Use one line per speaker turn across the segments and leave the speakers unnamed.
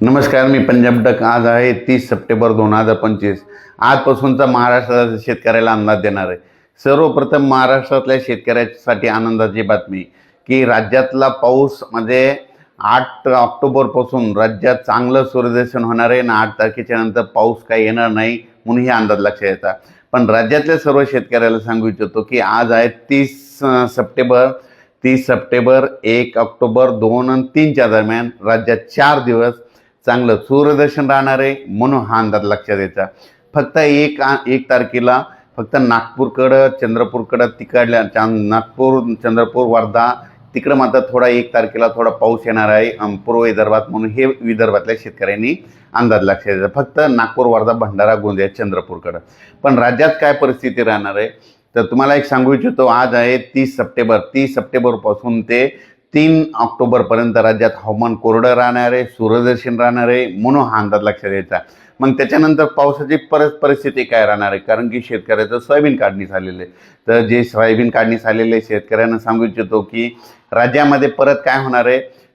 नमस्कार मी पंजाब डक. आज आहे तीस सप्टेंबर दोन हजार पंचवीस. आजपासूनचा महाराष्ट्राच्या शेतकऱ्याला अंदाज देणार आहे. सर्वप्रथम महाराष्ट्रातल्या शेतकऱ्यासाठी आनंदाची बातमी की राज्यातला पाऊस म्हणजे आठ ऑक्टोबरपासून राज्यात चांगलं सूर्यदर्शन होणार आहे आणि आठ तारखेच्या नंतर पाऊस काही येणार नाही म्हणून हे अंदाज लक्षात येतात. पण राज्यातल्या सर्व शेतकऱ्याला सांगू इच्छितो की आज आहे तीस सप्टेंबर. तीस सप्टेंबर एक ऑक्टोबर दोन आणि तीनच्या दरम्यान राज्यात चार दिवस चांगलं सूर्यदर्शन राहणार आहे म्हणून हा अंदाज लक्षात द्यायचा फक्त एक एक तारखेला फक्त नागपूरकडं चंद्रपूरकडं तिकडल्या चां- नागपूर चंद्रपूर वर्धा तिकडं मात्र थोडा एक तारखेला थोडा पाऊस येणार आहे. पूर्व विदर्भात म्हणून हे विदर्भातल्या शेतकऱ्यांनी अंदाज लक्षात द्यायचा फक्त नागपूर वर्धा भंडारा गोंदिया चंद्रपूरकडं. पण राज्यात काय परिस्थिती राहणार आहे? तर तुम्हाला एक सांगू इच्छितो आज आहे तीस सप्टेंबर. तीस सप्टेंबरपासून ते तीन ऑक्टोबरपर्यंत राज्यात हवामान कोरडं राहणार आहे सूर्यदर्शन राहणार आहे म्हणून हा अंदाज लक्षात द्यायचा मग त्याच्यानंतर पावसाची परत परिस्थिती काय राहणार आहे? कारण की शेतकऱ्याचं सोयाबीन काढणी झालेलं आहे. तर जे सोयाबीन काढणी झालेले आहे शेतकऱ्यांना सांगू इच्छितो की राज्यामध्ये परत काय होणार आहे?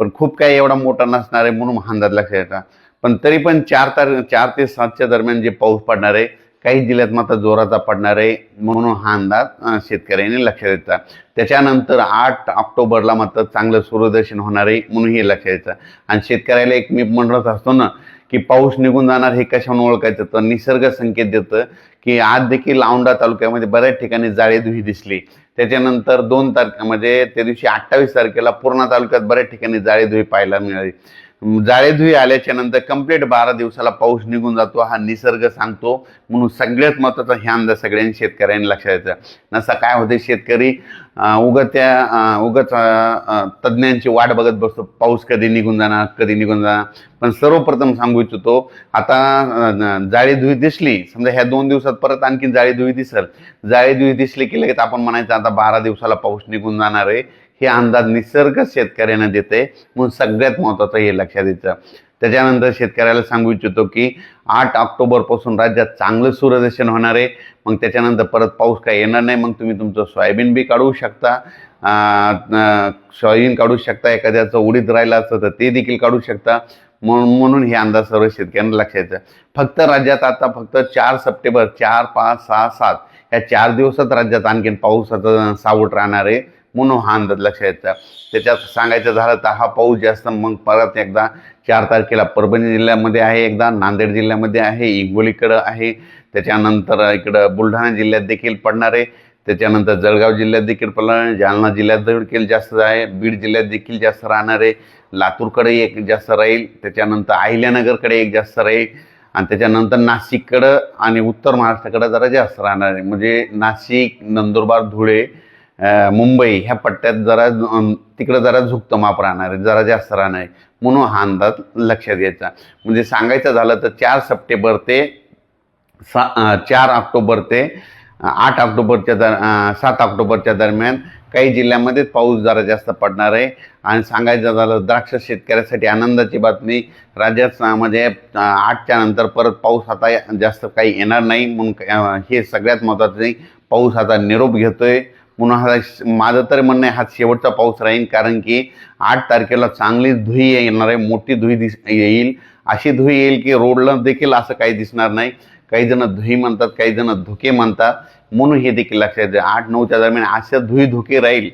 पण खूप काही एवढा मोठा नसणार आहे म्हणून अंदाज लक्षात येतात पण तरी पण चार तार चार ते सातच्या दरम्यान जे पाऊस पडणार आहे काही जिल्ह्यात मात्र जोराचा पडणार आहे म्हणून हा अंदाज शेतकऱ्यांनी लक्षात येतात त्याच्यानंतर आठ ऑक्टोबरला मात्र चांगलं सूर्यदर्शन होणार आहे म्हणून हे लक्षात येतं आणि शेतकऱ्याला एक मी म्हणत असतो ना की पाऊस निघून जाणार हे कशाने ओळखायचं? तर निसर्ग संकेत देतं की आज देखील औंढा तालुक्यामध्ये बऱ्याच ठिकाणी जाळेधुई दिसली. त्याच्यानंतर दोन तारखे म्हणजे त्या दिवशी अठ्ठावीस तारखेला पूर्णा तालुक्यात बऱ्याच ठिकाणी जाळेधुई पाहायला मिळाली. जाळेधुई आल्याच्यानंतर कंप्लीट बारा दिवसाला पाऊस निघून जातो. हा निसर्ग सांगतो. म्हणून सगळ्यात महत्त्वाचा ह्या अंदाज सगळ्यांनी शेतकऱ्यांनी लक्षात येतं नसा काय होते शेतकरी? उगत्या उगत त्या उगाच तज्ज्ञांची वाट बघत बसतो. पाऊस कधी निघून जाणार कधी निघून जाणार? पण सर्वप्रथम सांगू इच्छितो आता जाळीधुई दिसली. समजा ह्या दोन दिवसात परत आणखी जाळीधुई दिसल. जाळीधुई दिसली की लगेच आपण म्हणायचं आता बारा दिवसाला पाऊस निघून जाणार आहे. हे अंदाज निसर्ग शेतकऱ्यांना देते म्हणून सगळ्यात महत्त्वाचं हे लक्षात द्यायचं त्याच्यानंतर शेतकऱ्याला सांगू इच्छितो की आठ ऑक्टोबरपासून राज्यात चांगलं सूर्यदर्शन होणार आहे. मग त्याच्यानंतर परत पाऊस काय येणार नाही. मग तुम्ही तुमचं सोयाबीन बी काढू शकता. सोयाबीन काढू शकता. एखाद्याचं उडीद राहिलं असतं तर ते देखील काढू शकता. म्हणून म्हणून हे अंदाज सर्व शेतकऱ्यांना लक्षात फक्त राज्यात आता फक्त चार सप्टेंबर चार पाच सहा सात या चार दिवसात राज्यात आणखीन पावसाचं सावट राहणार आहे. म्हणून हा अंदाज लक्षात येतं. त्याच्यात सांगायचं झालं तर हा पाऊस जास्त मग परत एकदा चार तारखेला परभणी जिल्ह्यामध्ये आहे एकदा नांदेड जिल्ह्यामध्ये आहे हिंगोलीकडं आहे. त्याच्यानंतर इकडं बुलढाणा जिल्ह्यात देखील पडणार आहे. त्याच्यानंतर जळगाव जिल्ह्यात देखील पडणार आहे. जालना जिल्ह्यात देखील जास्त आहे. बीड जिल्ह्यात देखील जास्त राहणार आहे. लातूरकडे एक जास्त राहील. त्याच्यानंतर अहिल्यानगरकडे एक जास्त राहील. आणि त्याच्यानंतर नाशिककडं आणि उत्तर महाराष्ट्राकडं जरा जास्त राहणार आहे. म्हणजे नाशिक नंदुरबार धुळे मुंबई ह्या पट्ट्यात जरा तिकडं जरा झुकतं माप राहणार आहे जरा जास्त राहणार. आहे म्हणून हा अंदाज लक्षात घ्यायचा. म्हणजे सांगायचं झालं तर चार सप्टेंबर ते सा चार ऑक्टोबर ते आठ ऑक्टोबरच्या दर सात ऑक्टोबरच्या दरम्यान काही जिल्ह्यामध्ये पाऊस जरा जास्त पडणार आहे. आणि सांगायचं झालं द्राक्ष शेतकऱ्यासाठी आनंदाची बातमी राज्यात म्हणजे आठच्या नंतर परत पाऊस आता जास्त काही येणार नाही. म्हणून हे सगळ्यात महत्त्वाचं नाही पाऊस आता निरोप घेतो आहे पुन्हा हा श- माझं तर म्हणणं आहे हा शेवटचा पाऊस राहील कारण की आठ तारखेला चांगली धुई येणार आहे मोठी धुई दिस येईल. अशी धुई येईल की रोडला देखील असं काही दिसणार नाही. काही जण धुई म्हणतात काही जण धुके म्हणतात. म्हणून हे देखील लक्षात द्या आठ नऊच्या दरम्यान अशा धुई धुके राहील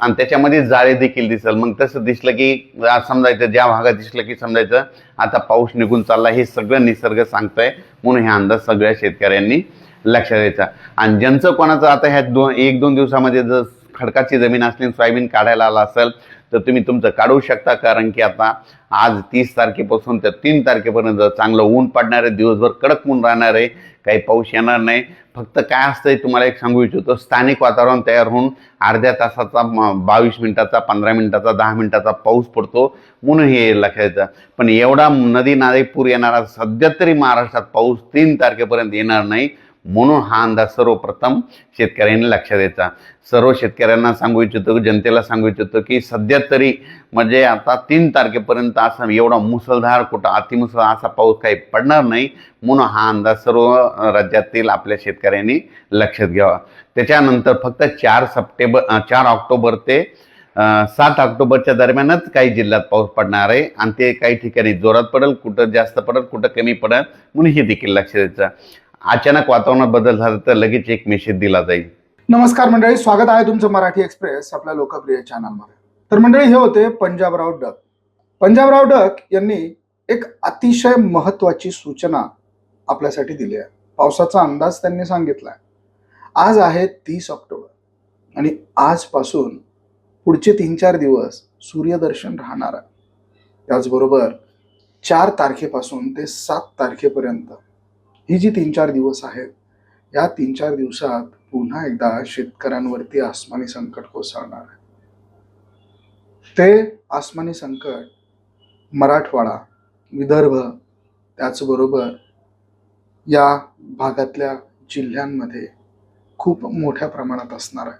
आणि त्याच्यामध्ये जाळे देखील दिसेल. मग तसं दिसलं की आज समजायचं ज्या भागात दिसलं की समजायचं आता पाऊस निघून चालला हे सगळं निसर्ग सांगतंय. म्हणून हे अंदाज सगळ्या शेतकऱ्यांनी लक्षात द्यायचा. आणि ज्यांचं कोणाचं आता ह्या दोन एक दोन दिवसामध्ये जर खडकाची जमीन असली सोयाबीन काढायला आला असेल तर तुम्ही तुमचं काढू शकता. कारण की आता आज तीस तारखेपासून तर तीन तारखेपर्यंत चांगलं ऊन पडणार आहे दिवसभर कडक ऊन राहणार आहे काही पाऊस येणार नाही. फक्त काय असतंय तुम्हाला एक सांगू इच्छितो स्थानिक वातावरण तयार होऊन अर्ध्या तासाचा बावीस मिनिटाचा पंधरा मिनिटाचा दहा मिनिटाचा पाऊस पडतो म्हणून हे लक्षात पण एवढा नदी नाले पूर येणारा सध्या तरी महाराष्ट्रात पाऊस तीन तारखेपर्यंत येणार नाही. म्हणून हा अंदाज सर्वप्रथम शेतकऱ्यांनी लक्षात द्यायचा सर्व शेतकऱ्यांना सांगू इच्छितो जनतेला सांगू इच्छितो की सध्या तरी म्हणजे आता तीन तारखेपर्यंत असा एवढा मुसळधार कुठं अतिमुसळधार असा पाऊस काही पडणार नाही म्हणून हा अंदाज सर्व राज्यातील आपल्या शेतकऱ्यांनी लक्षात घ्यावा. त्याच्यानंतर फक्त चार सप्टेंबर चार ऑक्टोबर ते सात ऑक्टोबरच्या दरम्यानच काही जिल्ह्यात पाऊस पडणार आहे आणि ते काही ठिकाणी जोरात पडेल कुठं जास्त पडेल कुठं कमी पडेल म्हणून हे देखील लक्ष द्यायचं अचानक वातावरणात बदल झाला तर लगेच एक मेसेज दिला जाईल.
नमस्कार मंडळी स्वागत आहे तुमचं मराठी एक्सप्रेस आपल्या लोकप्रिय चॅनलमध्ये तर मंडळी हे होते पंजाबराव डक. पंजाबराव डक यांनी एक अतिशय महत्वाची सूचना आपल्यासाठी दिली आहे. पावसाचा अंदाज त्यांनी सांगितलाय. आज आहे तीस ऑक्टोबर आणि आजपासून पुढचे तीन चार दिवस सूर्यदर्शन राहणार आहे. त्याचबरोबर चार तारखेपासून ते सात तारखेपर्यंत ही जी तीन चार दिवस आहेत या तीन चार दिवसात पुन्हा एकदा शेतकऱ्यांवरती आसमानी संकट कोसळणार आहे. ते आसमानी संकट मराठवाडा विदर्भ त्याचबरोबर या भागातल्या जिल्ह्यांमध्ये खूप मोठ्या प्रमाणात असणार आहे.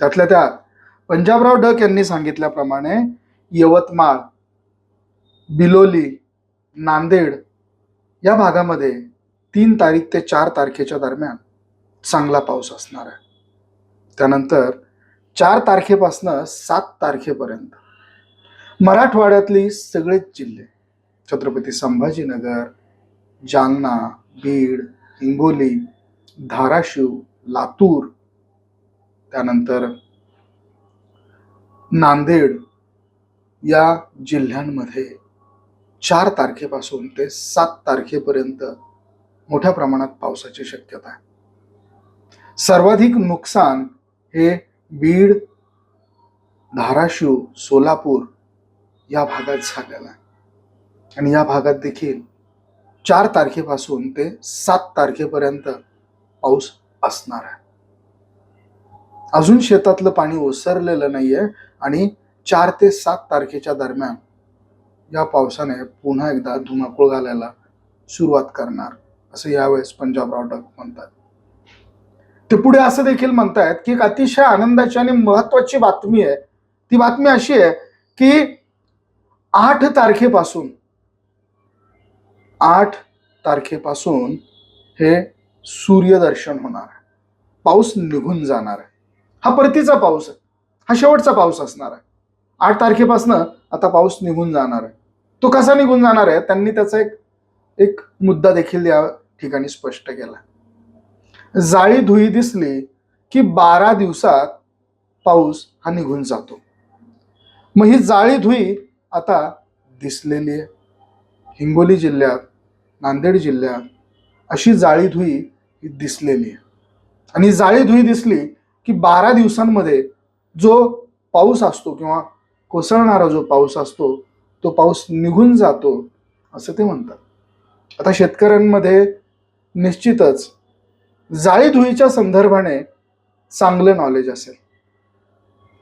त्यातल्या त्यात पंजाबराव डक यांनी सांगितल्याप्रमाणे यवतमाळ बिलोली नांदेड या भागामध्ये तीन तारीख ते चार तारखेच्या दरम्यान चांगला पाऊस असणार आहे. त्यानंतर चार तारखेपासनं सात तारखेपर्यंत मराठवाड्यातली सगळेच जिल्हे छत्रपती संभाजीनगर जालना बीड हिंगोली धाराशिव लातूर त्यानंतर नांदेड या जिल्ह्यांमध्ये चार तारखेपासून ते सात तारखेपर्यंत मोठ्या प्रमाणात पावसाची शक्यता आहे. सर्वाधिक नुकसान हे बीड धाराशिव सोलापूर या भागात झालेलं आहे. आणि या भागात देखील चार तारखेपासून ते सात तारखेपर्यंत पाऊस असणार आहे. अजून शेतातलं पाणी ओसरलेलं नाहीये आणि चार ते सात तारखेच्या दरम्यान या पावसाने पुन्हा एकदा धुमाकूळ घालायला सुरुवात करणार असं यावेळेस पंजाबराव डक म्हणतात. ते पुढे असं देखील म्हणतायत की एक अतिशय आनंदाची आणि महत्वाची बातमी आहे. ती बातमी अशी आहे की आठ तारखेपासून आठ तारखेपासून हे सूर्यदर्शन होणार आहे. पाऊस निघून जाणार आहे. हा परतीचा पाऊस आहे. हा शेवटचा पाऊस असणार आहे. आठ तारखेपासून आता पाऊस निघून जाणार आहे. तो कसा निघून जाणार आहे? त्यांनी त्याचा एक एक मुद्दा देखील या ठिकाणी स्पष्ट केला. जाळी धुई दिसली की बारा दिवसात पाऊस हा निघून जातो. मग ही जाळी धुई आता दिसलेली आहे. हिंगोली जिल्ह्यात नांदेड जिल्ह्यात अशी जाळी धुई ही दिसलेली आहे. आणि जाळी धुई दिसली की बारा दिवसांमध्ये जो पाऊस असतो किंवा कोसळणारा जो पाऊस असतो तो पाऊस निघून जातो असं ते म्हणतात. आता शेतकऱ्यांमध्ये निश्चितच जाळी धुईच्या संदर्भाने चांगलं नॉलेज असेल.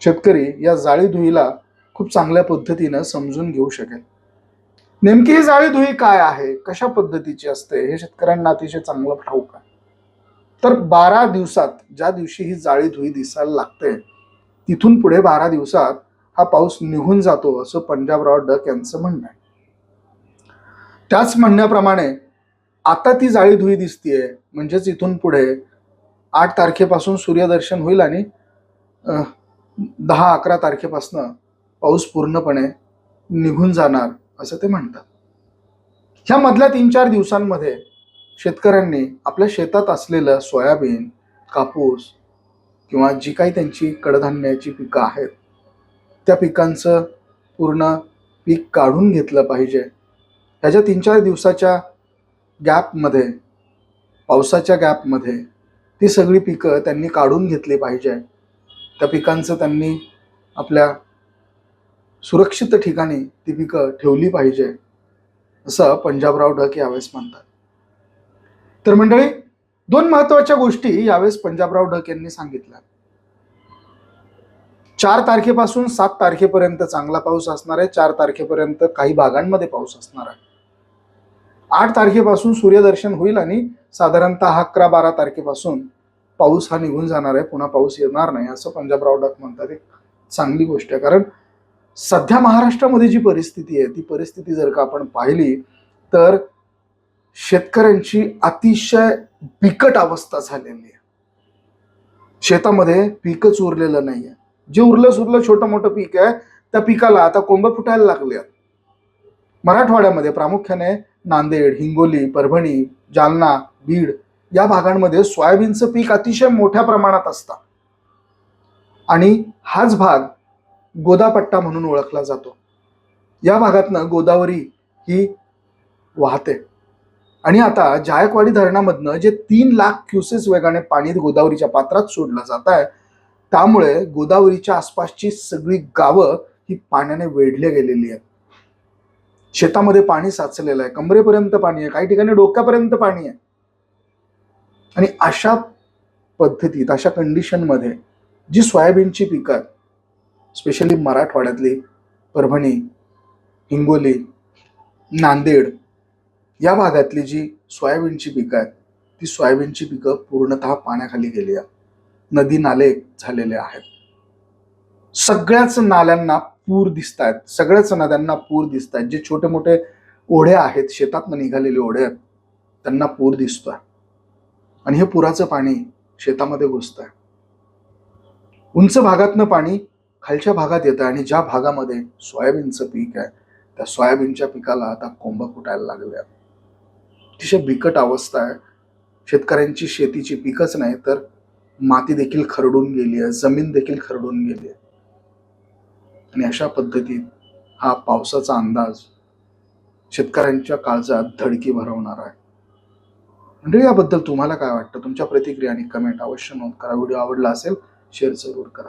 शेतकरी या जाळी धुईला खूप चांगल्या पद्धतीनं समजून घेऊ शकेल. नेमकी ही जाळी धुई काय आहे? कशा पद्धतीची असते? हे शेतकऱ्यांना अतिशय चांगलं ठाऊक आहे. तर बारा दिवसात ज्या दिवशी ही जाळी धुई दिसायला लागते तिथून पुढे बारा दिवसात हा पाऊस निघून जातो असं पंजाबराव डक यांचं म्हणणं आहे. त्याच म्हणण्याप्रमाणे आता ती जाळी धुई दिसतीये म्हणजेच इथून पुढे आठ तारखेपासून सूर्यदर्शन होईल आणि दहा अकरा तारखेपासून पाऊस पूर्णपणे निघून जाणार असं ते म्हणतात. ह्या मधल्या तीन चार दिवसांमध्ये शेतकऱ्यांनी आपल्या शेतात असलेलं सोयाबीन कापूस किंवा जी काही त्यांची कडधान्याची पिकं आहेत त्या पिकांचं पूर्ण पीक काढून घेतलं पाहिजे. ह्याच्या तीन चार दिवसाच्या गॅपमध्ये पावसाच्या गॅपमध्ये ती सगळी पिकं त्यांनी काढून घेतली पाहिजे. त्या पिकांचं त्यांनी आपल्या सुरक्षित ठिकाणी ती पिकं ठेवली पाहिजे असं पंजाबराव ढक यावेळेस म्हणतात. तर मंडळी दोन महत्त्वाच्या गोष्टी यावेळेस पंजाबराव ढक यांनी सांगितल्या. चार तारखेपासून सात तारखेपर्यंत चांगला पाऊस असणार आहे. चार तारखेपर्यंत काही भागांमध्ये पाऊस असणार आहे. आठ तारखेपासून सूर्यदर्शन होईल आणि साधारणतः अकरा बारा तारखेपासून पाऊस हा निघून जाणार आहे. पुन्हा पाऊस येणार नाही असं पंजाबराव डॉक म्हणतात. एक चांगली गोष्ट आहे. कारण सध्या महाराष्ट्रामध्ये जी परिस्थिती आहे ती परिस्थिती जर का आपण पाहिली तर शेतकऱ्यांची अतिशय बिकट अवस्था झालेली आहे. शेतामध्ये पीकच उरलेलं नाहीये. जे उरलं सुरलं छोटं मोठं पीक आहे त्या पिकाला आता कोंब फुटायला लागले मराठवाड्यामध्ये प्रामुख्याने नांदेड हिंगोली परभणी जालना बीड या भागांमध्ये सोयाबीनचं पीक अतिशय मोठ्या प्रमाणात असतं. आणि हाच भाग गोदापट्टा म्हणून ओळखला जातो. या भागातनं गोदावरी ही वाहते. आणि आता जायकवाडी धरणामधनं जे तीन लाख क्युसेस वेगाने पाणी गोदावरीच्या पात्रात सोडलं जात आहे त्यामुळे गोदावरीच्या आसपासची सगळी गावं ही पाण्याने वेढले गेलेली आहेत. शेतामध्ये पाणी साचलेलं आहे. कमरेपर्यंत पाणी आहे. काही ठिकाणी डोक्यापर्यंत पाणी आहे. आणि अशा पद्धतीत अशा कंडिशनमध्ये जी सोयाबीनची पिकं आहेत स्पेशली मराठवाड्यातली परभणी हिंगोली नांदेड या भागातली जी सोयाबीनची पिकं आहेत ती सोयाबीनची पिकं पूर्णतः पाण्याखाली गेली आहेत. नदी नाले झालेले आहेत. सगळ्याच नाल्यांना पूर दिसत आहेत सगळ्याच नद्यांना पूर दिसत आहेत जे छोटे मोठे ओढे आहेत शेतातनं निघालेले ओढे आहेत त्यांना पूर दिसतोय. आणि हे पुराचं पाणी शेतामध्ये घुसतंय. उंच भागातनं पाणी खालच्या भागात येतं आणि ज्या भागामध्ये सोयाबीनचं पीक आहे त्या सोयाबीनच्या पिकाला आता कोंब फुटायला लागले अतिशय बिकट अवस्था आहे. शेतकऱ्यांची शेतीची पिकच नाही तर माती देखील खरडून गेली आहे जमीन देखील खरडून गेली आहे. आणि अशा पद्धतीत हा पावसाचा अंदाज शेतकऱ्यांच्या काळजात धडकी भरवणार आहे. म्हणजे याबद्दल तुम्हाला काय वाटतं? तुमच्या प्रतिक्रिया आणि कमेंट अवश्य नोंद करा. व्हिडिओ आवडला असेल शेअर जरूर करा.